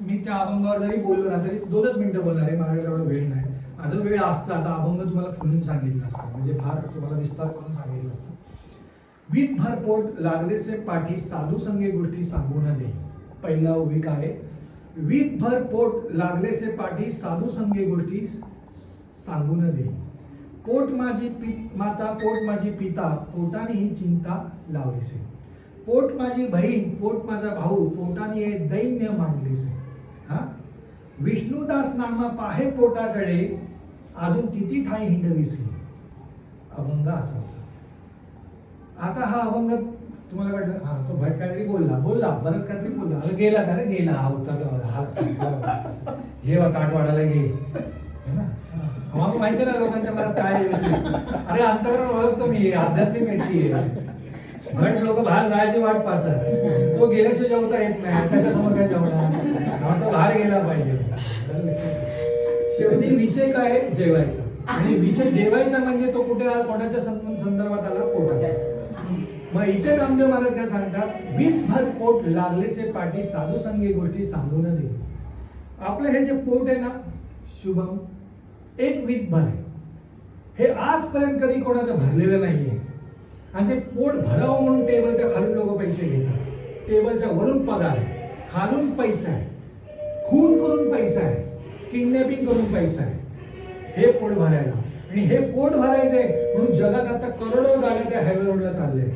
मी त्या अभंगावर जरी बोललो ना तरी दोनच मिनिटं बोलणार आहे. माझ्याकडे एवढा वेळ नाही. माझा वेळ असता आता अभंग तुम्हाला खुलून सांगितलं असतं. म्हणजे फार तुम्हाला विस्तार करून सांगितलं असतं. वीत भरपोट लागलेसे पाठी साधू संगे गोष्टी सांगू न दे. पहिला उभी काय? वीत भर पोट लागलेसे पाठी साधू संगे गोष्टी सांगू न दे. पोट माझी पी माता पोट माझी पिता पोटाने ही चिंता लावलीसे पोट माझी बहीण पोट माझा भाऊ पोटाने हे दैन्य मांडलीसे हा? विष्णुदास नामा पाहे पोटाकडे अजून किती ठाई हिंडविसे अभंग असा होता. आता हा अभंग तुम्हाला वाटलं हा तो भट काहीतरी बोलला. बोलला बरंच काहीतरी बोलला. अरे गेला का रे? गेला. हा होता हा संपला. घे. घे ना? आम्हाला माहिती ना लोकांच्या मनात काय अरे अंतकरण ओळखतो मी. आध्यात्मिक व्यक्ती आहे. भट लोक बाहेर जायची वाट पाहतात. तो गेल्याशिवाय जेवता येत नाही. त्याच्यासमोर काय जेवणार? तेव्हा तो बाहेर गेला पाहिजे. शेवटी विषय काय? जेवायचा. आणि विषय जेवायचा म्हणजे तो कुठे आला? कोणाच्या संदर्भात आला? पोटाचा मग इथे रामदेव महाराज काय सांगतात? वीट भर पोट लागलेचे पाठी साधू संगी गोष्टी सांगू न दे आपलं हे जे पोट आहे ना शुभम एक वीट भर आहे. हे आजपर्यंत कधी कोणाचं भरलेलं नाहीये. आणि ते पोट भरावं म्हणून टेबलच्या खालून लोक पैसे घेतात. टेबलच्या वरून पगार आहे. खालून पैसा आहे. खून करून पैसा आहे किडनॅपिंग करून पैसा आहे. हे पोट भरायला. आणि हे पोट भरायचंय म्हणून जगात आता करोडो गाड्या त्या हायवे रोडला चालले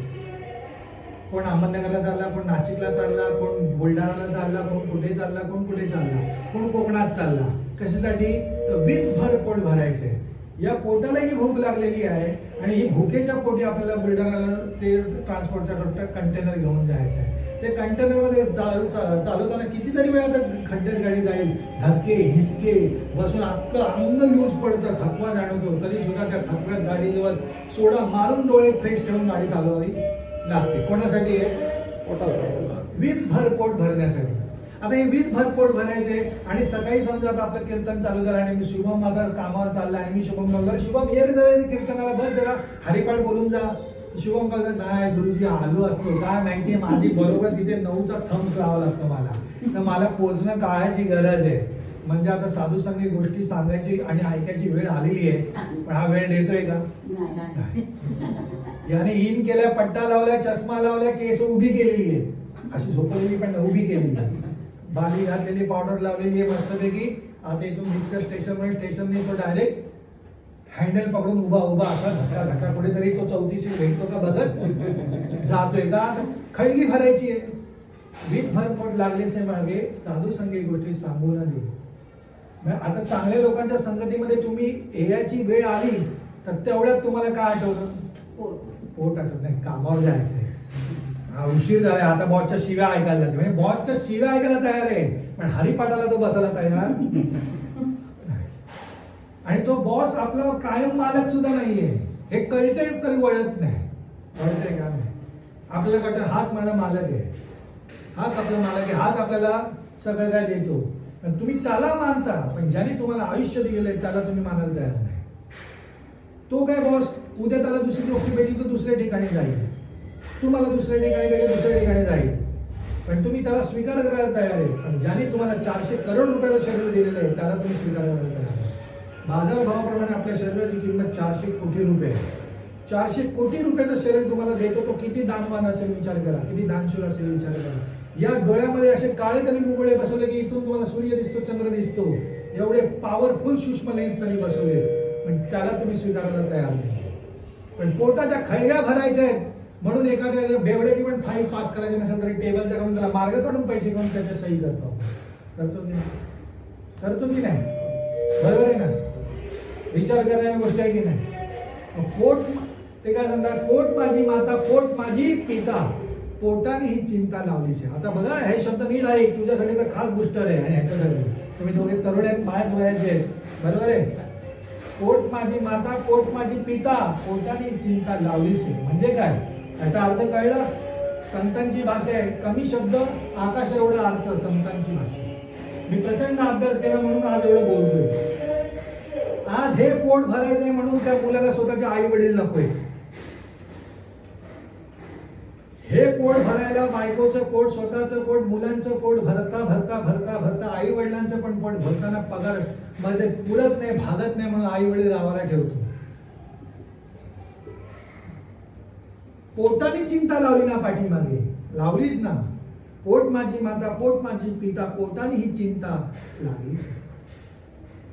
कोण अहमदनगरला चालला कोण नाशिकला चालला कोण बुलढाणाला चालला कोण कुठे चालला कोण कुठे चालला कोण कोकणात चालला कशासाठी? तर वीज भर पोट भरायचंय या पोटालाही भूक लागलेली आहे आणि ही भुकेच्या पोटी आपल्याला बुलढाणाला ते ट्रान्सपोर्टचा कंटेनर घेऊन जायचं आहे. ते कंटेनरमध्ये चाल चालवताना कितीतरी वेळा त्या खड्ड्यात गाडी जाईल. धक्के हिसके बसून अख्खं अंग लूज पडतं थकवा जाणवतो. तरी सुद्धा त्या थकव्यात गाडीवर सोडा मारून डोळे फ्रेश ठेवून गाडी चालवावी लागते. कोणासाठी आहे? वीज भरपोट भरण्यासाठी. आता हे वीज भर पोट भरायचे आणि सकाळी समजा आता आपलं कीर्तन चालू झालं आणि मी शुभम माझा कामावर चालला आणि मी शुभम बोललो शुभम ये रे जरा कीर्तनाला बस जरा हरिपाठ बोलून जा. शुभम बोलतो नाही गुरुजी आलो असतो. काय माहितीये माझी बरोबर तिथे नऊचा थम्स लावा लागतो मला. तर मला पोचणं काळाची गरज आहे. म्हणजे आता साधू संगी गोष्टी सांगायची आणि ऐकायची वेळ आलेली आहे. पण हा वेळ देतोय का. याने इन केल्या पट्टा लावल्या चष्मा लावल्या केस उभी केलेली आहे. अशी झोपलेली पण उभी केलेली आहे. बाली घातलेली पावडर लावलेली आहे मस्तपैकी. आता इथून मिक्सर स्टेशनमध्ये स्टेशनने तो डायरेक्ट हँडल पकडून उभा उभा आता धक्का धक्का. कुठेतरी तो चौतीशी भेटतो का बघत? जातोय का? खळगी भरायची आहे. वीट भरपोट लागलेचे मागे साधू संगी गोष्टी सांगू न दे मग आता चांगल्या लोकांच्या संगतीमध्ये तुम्ही यायची वेळ आली तर तेवढ्यात तुम्हाला काय आठवलं पोट. आठवत नाही कामावर जायचंय. हा उशीर झालाय. आता बॉसच्या शिव्या ऐकायला म्हणजे बॉसच्या शिव्या ऐकायला तयार आहे पण हरिपाठाला तो बसायला तयार. आणि तो बॉस आपला कायम मालक सुद्धा नाहीये. हे कळतंय तरी वळत नाही. कळतंय का नाही? आपल्याला कळतं हाच माझा मालक आहे. हाच आपला मालक आहे. हाच आपल्याला सगळं काय देतो. पण तुम्ही त्याला मानता पण ज्याने तुम्हाला आयुष्य दिलेलं त्याला तुम्ही मानायला तयार नाही. तो काय बॉस उद्या त्याला दुसरी नोकरी भेटली तर दुसऱ्या ठिकाणी जाईल. तुम्हाला दुसऱ्या ठिकाणी भेटेल दुसऱ्या ठिकाणी जाईल. पण तुम्ही त्याला स्वीकार करायला तयार आहे. पण ज्याने तुम्हाला चारशे करोड रुपयाचं शरीर दिलेलं आहे त्याला तुम्ही स्वीकारायला तयार बाजारभावाप्रमाणे आपल्या शरीराची किंमत चारशे कोटी रुपये आहे. चारशे कोटी रुपयाचं शरीर तुम्हाला देतो तो किती दानवान असेल विचार करा किती दानशूर असेल विचार करा. या डोळ्यामध्ये असे काळे त्यांनी मुबळे बसवले की इथून तुम्हाला सूर्य दिसतो चंद्र दिसतो. एवढे पॉवरफुल सूक्ष्म लेन्स त्यांनी बसवले. पण त्याला तुम्ही स्वीकारायला तयार नाही. पण पोटाच्या खळग्या भरायच्या आहेत. म्हणून एखाद्या बेवड्याची पण फाईल पास करायची नसेल तरी टेबलच्या करून त्याला मार्ग काढून पैसे घेऊन त्याच्या सही करतो करतो की नाही करतो की नाही. बरोबर आहे ना? विचार करण्याची गोष्ट आहे की नाही? पोट ते काय सांगतात पोट माझी माता पोट माझी पिता. पोटाने ही चिंता लावलीस आहे आता बघा हे शब्द नीट आहे. तुझ्यासाठी तर खास बुस्टर आहे आणि ह्याच्यासाठी. तुम्ही दोघे तरुण आहेत मायात वयाचे आहेत बरोबर आहे? पोट माझी माता पोट माझी पिता. पोटाने चिंता लावलीस आहे म्हणजे काय? याचा अर्थ कळलं? संतांची भाषा आहे. कमी शब्द आकाश एवढा अर्थ संतांची भाषा मी प्रचंड अभ्यास केला म्हणून आज एवढं बोलतोय. आज हे पोट भरायचंय म्हणून त्या मुलाला स्वतःचे आई वडील नकोय. हे पोट भरायला बायकोचं पोट स्वतःचं पोट मुलांचं पोट भरता भरता भरता भरता आई पण पोट भरताना पगारमध्ये पुरत नाही भागत नाही म्हणून आई वडील गावाला ठेवतो. पोटाने चिंता लावली ना पाठीमागे. लावलीच ना. पोट माझी माता पोट माझी पिता पोटाने ही चिंता लागलीच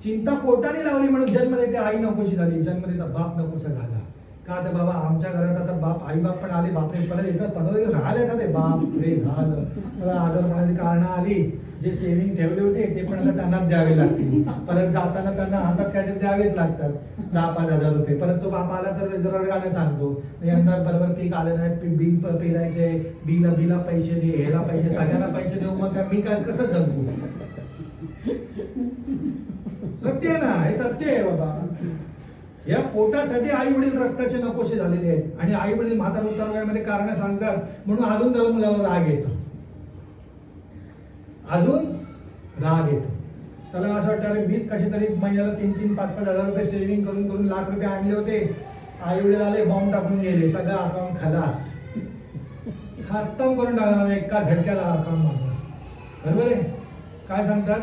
चिंता पोटाने लावली म्हणून जन्म देते आई नकोशी झाली. जन्म देता बाप नकोसा झाला. का तर बाबा आमच्या घरात आता बाप आई बाप पण आले बापरे परत येतात पंधरा दिवस राहिले का ते? बाप रे झालं. मला आदर म्हणायची कारण आली. जे सेव्हिंग ठेवले होते ते पण आता त्यांनाच द्यावे लागतील. परत जाताना त्यांना हातात काहीतरी द्यावेच लागतात. दहा पाच हजार रुपये. परत तो बाप आला तर रडगाणं सांगतो. यंदा बरोबर पीक आलं नाही बिल प- पेरायचे बिला पैसे दे ह्याला पैसे सगळ्यांना पैसे देऊ. मग मी काय कसं जगू? सत्य आहे ना हे सत्य आहे बाबा. या पोटासाठी आई वडील रक्ताचे नकोसे झालेले आहेत. आणि आई वडील म्हातार उत्तर वयामध्ये कारण सांगतात म्हणून अजून त्याला मुलाला राग येतो. अजून राग येतो. त्याला असं वाटतं अरे मीच कशी तरी महिन्याला तीन तीन पाच पाच हजार रुपये सेव्हिंग करून करून लाख रुपये आणले होते. आई वडील आले बॉम्ब टाकून गेले सगळं अकाउंट खलास. खतम करून टाकला एका झटक्याला अकाउंट माझा बरोबर आहे? काय सांगतात?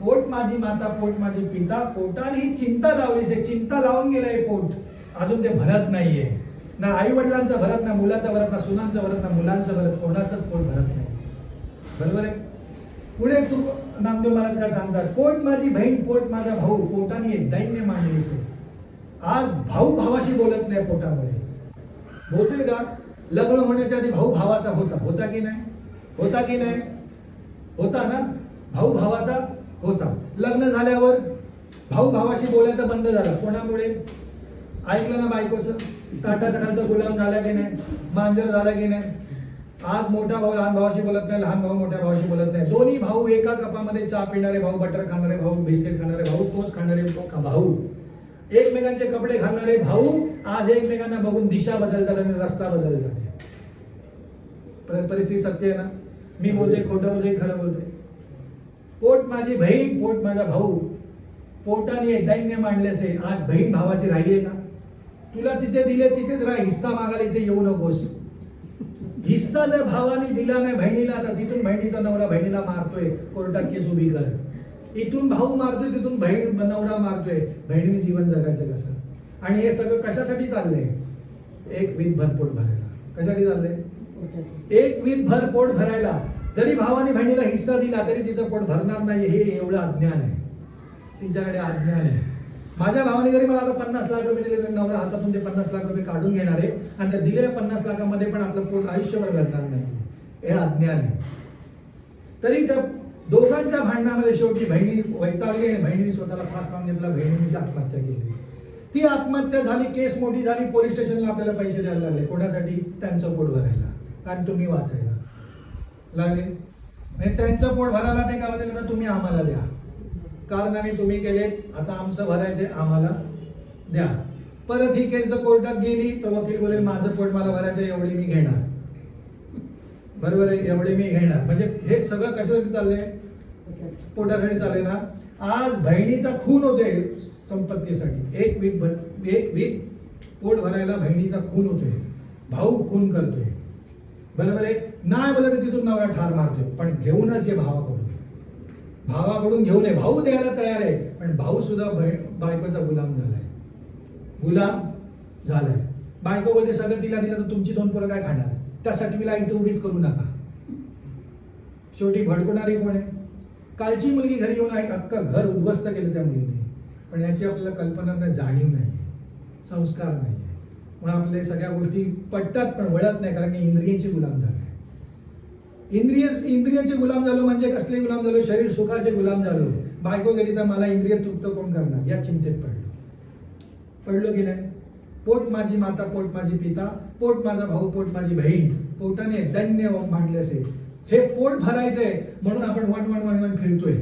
पोट माझी माता पोट माझी पिता पोटाने ही चिंता लावलीच आहे चिंता लावून गेलंय पोट अजून ते भरत नाहीये. ना आई वडिलांचं भरत ना मुलाचं भरत ना सुनांचं भरत ना मुलांचं भरत कोणाचंच पोट भरत नाही. बरोबर आहे? पुढे तू नामदेव महाराज काय सांगतात? पोट माझी बहीण पोट माझा भाऊ पोटाने एक दैन्य मांडलीस आज भाऊ भावाशी बोलत नाही पोटामुळे. होते का? लग्न होण्याच्या आधी भाऊ भावाचा होता. होता की नाही? होता की नाही? होता ना? भाऊ भावाचा होता. लग्न झाल्यावर भाऊ भावाशी बोलायचं बंद झालं. कोणामुळे? ऐकलं ना बायकोचं? ताटाचा खालचा गुलाम झाला की नाही? मांजर झाला की नाही? आज मोठा भाऊ लहान भावाशी बोलत नाही लहान भाऊ मोठ्या भावाशी बोलत नाही. दोन्ही भाऊ एका कपामध्ये चहा पिणारे भाऊ बटर खाणारे भाऊ बिस्किट खाणारे भाऊ तोच खाणारे भाऊ. एकमेकांचे कपडे घालणारे भाऊ आज एकमेकांना बघून दिशा बदलतात आणि रस्ता बदलतात. परिस्थिती सत्य आहे ना? मी बोलते खोटं बोलते खरं बोलते पोट माझी बहीण पोट माझा भाऊ. पोटाने दैन्य मांडलेसे आज बहीण भावाची राहिली आहे का? तुला तिथे दिले तिथेच राहा हिस्सा मागायला इथे येऊ नकोस. हिस्सा जर भावाने दिला नाही बहिणीला तर तिथून बहिणीचा नवरा बहिणीला मारतोय. कोर्टात केस उभी कर. इथून भाऊ मारतोय तिथून बहीण नवरा मारतोय. बहिणीने जीवन जगायचं कसं? आणि हे सगळं कशासाठी चाललंय? एक वीज भरपोट भरायला. कशासाठी चाललंय? एक वीज भर पोट भरायला. जरी भावाने बहिणीला हिस्सा दिला तरी तिचं पोट भरणार नाही हे एवढं अज्ञान आहे. तिच्याकडे अज्ञान आहे. माझ्या भावाने जरी मला आता पन्नास लाख रुपये दिले तरी नवरा हातातून ते पन्नास लाख रुपये काढून घेणार आहे. आणि त्या दिलेल्या पन्नास लाखामध्ये पण आपलं पोट आयुष्यभर भरणार नाही. हे अज्ञान आहे. तरी त्या दोघांच्या भांडणामध्ये शेवटी बहिणी वैतागली आणि बहिणीने स्वतःला फास लावून घेतला बहिणीने आत्महत्या केली. ती आत्महत्या झाली केस मोठी झाली पोलीस स्टेशनला आपल्याला पैसे द्यायला लागले. कोणासाठी? त्यांचं पोट भरायला. आणि तुम्ही वाचायला. लागले. म्हणजे त्यांचं पोट भरायला ते का दिलं तर तुम्ही आम्हाला द्या. कारण आम्ही तुम्ही केलेत आता आमचं भरायचे आम्हाला द्या. परत ही केस जर कोर्टात गेली तर वकील बोलेल माझं पोट मला भरायचं एवढी मी घेणार. बरोबर आहे एवढे मी घेणार. म्हणजे हे सगळं कशासाठी चाललंय? पोटासाठी चालले ना. आज बहिणीचा खून होतोय संपत्तीसाठी. एक वीक भर एक वीक पोट भरायला बहिणीचा खून होतोय. भाऊ खून करतोय. बरोबर आहे? नाही बोलत तर तिथून नवरा ठार मारतोय. पण घेऊनच ये भावाकडून. भावाकडून घेऊन ये. भाऊ द्यायला तयार आहे. पण भाऊ सुद्धा बायकोचा गुलाम झालाय. गुलाम झालाय. बायको बोलते सगळं तिला दिलं तर तुमची दोन पोरं काय खाणार? त्यासाठी मला इथं उभीच करू नका. शेवटी भडकणारी कोण आहे? कालची मुलगी घरी येऊन एक अख्खं घर उद्ध्वस्त केलं त्या मुलीने. पण याची आपल्याला कल्पना नाही जाणीव नाही संस्कार नाही. म्हणून आपल्या सगळ्या गोष्टी पटतात पण वळत नाही कारण की इंद्रियांची गुलाम झाले. इंद्रिय इंद्रियाचे गुलाम झालो म्हणजे कसले गुलाम झालो? शरीर सुखाचे गुलाम झालो. बायको गेली तर मला इंद्रिय तृप्त कोण करणार? या चिंतेत पडलो. पडलो की नाही? पोट माझी माता पोट माझी पिता पोट माझा भाऊ पोट माझी बहीण पोटाने दैन्य मांडले असे हे पोट भरायचंय म्हणून आपण वन वन वन वन फिरतोय.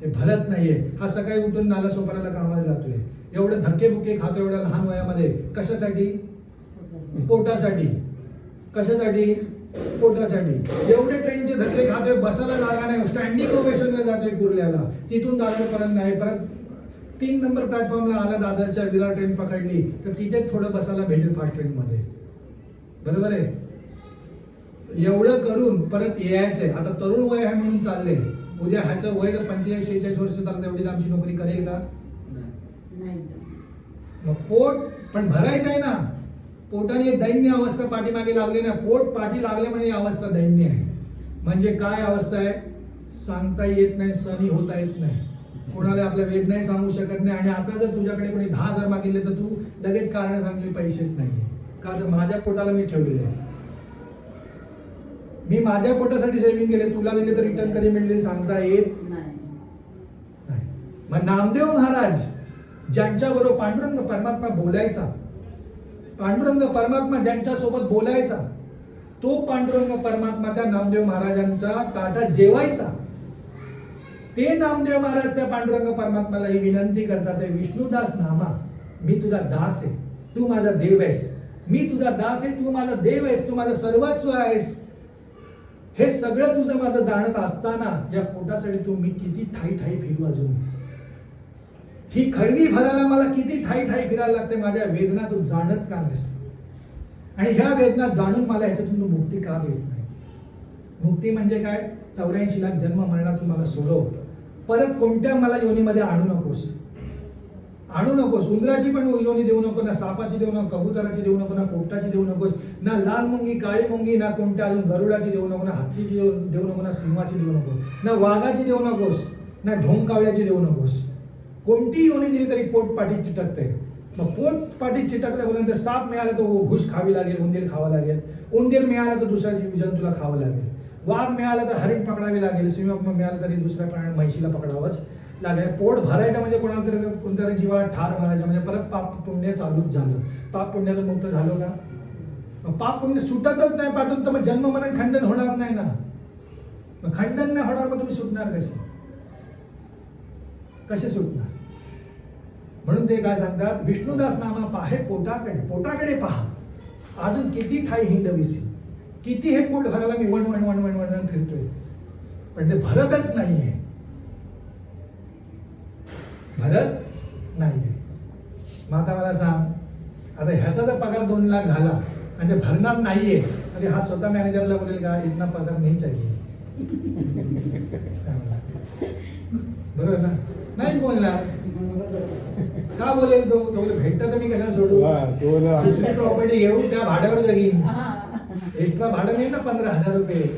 ते भरत नाहीये. हा सकाळी उठून नाला सोपाराला कामाला जातोय. एवढे धक्के बुक्के खातो एवढ्या लहान वयामध्ये. कशासाठी? पोटासाठी. कशासाठी? पोटासाठी. एवढे ट्रेनचे धक्के खातोय बसायला जागा नाही स्टँडिंग ओवेशनला जातोय कुर्ल्याला. तिथून दादरपर्यंत नाही परत तीन नंबर प्लॅटफॉर्मला आला दादरच्या विरार ट्रेन पकडली तर तिथे थोडं बसायला भेटेल फास्ट ट्रेनमध्ये बरोबर आहे? एवढं करून परत यायचंय. आता तरुण वय आहे म्हणून चाललंय. उद्या ह्याचं वय जर पंचेचाळीस शेहेचाळीस वर्ष झालं तर एवढी आमची नोकरी करेल का. मग पोट पण भरायचं आहे ना. पोटाने दैन्य अवस्था पाठीमागे लागली ना पोट पाठी लागले म्हणजे ही अवस्था दैन्य आहे. म्हणजे काय अवस्था आहे? सांगता येत नाही सणी होता येत नाही. कोणाला आपल्या वेदनाही सांगू शकत नाही. आणि आता जर तुझ्याकडे कोणी दहा हजार मागितले तर तू लगेच कारण सांगशील पैसेच नाही का तर माझ्या पोटाला मी ठेवलेले आहे. मी माझ्या पोटासाठी सेव्हिंग केले तुला दिले तर रिटर्न कधी मिळले सांगता येत नाही. नाही. मग नामदेव महाराज ज्यांच्या बरोबर पांडुरंग परमात्मा बोलायचा पांडुरंग परमात्मा ज्यांच्या सोबत बोलायचा तो पांडुरंग परमात्मा त्या नामदेव महाराजांचा ताटा जेवायचा. ते नामदेव महाराज त्या पांडुरंग परमात्माला ही विनंती करतात विष्णुदास नामा मी तुझा दास आहे तू माझा देव आहेस. मी तुझा दास आहे तू माझा देव आहेस तू माझं सर्वस्व आहेस. हे सगळं तुझं माझं जाणत असताना या पोटासाठी तू मी किती ठाई ठाई फिरू अजून? ही खळगी भरायला मला किती ठाई ठाई फिरायला लागते माझ्या वेदना तू जाणत का नाहीस? आणि ह्या वेदना जाणून मला ह्याच्यातून तू मुक्ती का देत नाही? मुक्ती म्हणजे काय? चौऱ्याऐंशी लाख जन्म मरणातून मला सोडव. परत कोणत्या मला योनीमध्ये आणू नकोस? आणू नकोस. उंदराची पण योनी देऊ नको ना सापाची देऊ नको कबुतराची देऊ नको ना पोपटाची देऊ नकोस ना लाल मुंगी काळी मुंगी ना कोणत्या अजून गरुडाची देऊ नको ना हत्तीची देऊ देऊ नको ना सिंहाची देऊ नको ना वाघाची देऊ नकोस ना ढोंकावळ्याची देऊ नकोस. कोणती योनी दिली तरी पोट पाठी चिटकते. मग पोट पाठी चिटकल्यापर्यंत साप मिळाला तर घुस खावी लागेल उंदीर खावा लागेल. उंदीर मिळाला तर दुसरा जीव तुला खावं लागेल. वाघ मिळाला तर हरिण पकडावी लागेल. सिंह मिळाला तरी दुसऱ्या प्राणी म्हैशीला पकडावंच लागेल. पोट भरायचं म्हणजे कोणाला तरी कोणत्या तरी जीवा ठार भरायचं म्हणजे परत पाप पुण्य चालूच झालं. पाप पुण्याला मुक्त झालो का? पाप पुण्य सुटतच नाही पाठवून तर मग जन्म मरण खंडन होणार नाही ना. मग खंडन नाही होणार मग तुम्ही सुटणार कसे? कसे सुटणार? म्हणून ते काय सांगतात विष्णुदास नामा पाहे पोटाकडे पोटाकडे पहा. अजून किती ठाई हिंद विसी किती हे पोट भरायला मी वण वण वण वण वण फिरतोय. पण ते भरतच नाहीये. भरत नाहीये. मग आता मला सांग आता ह्याचा जर पगार दोन लाख झाला आणि ते भरणार नाहीये आणि हा स्वतः मॅनेजरला बोलेल का इतना पगार नाही चाहिए बरोबर ना? नाही बोलणार का बोलेल तो? तो भेटतं तर मी कशाला सोडू? तो ना- दुसरी प्रॉपर्टी घेऊ त्या भाड्यावर जगीन. हा. एक्स्ट्रा भाडं नाही ना पंधरा हजार रुपये.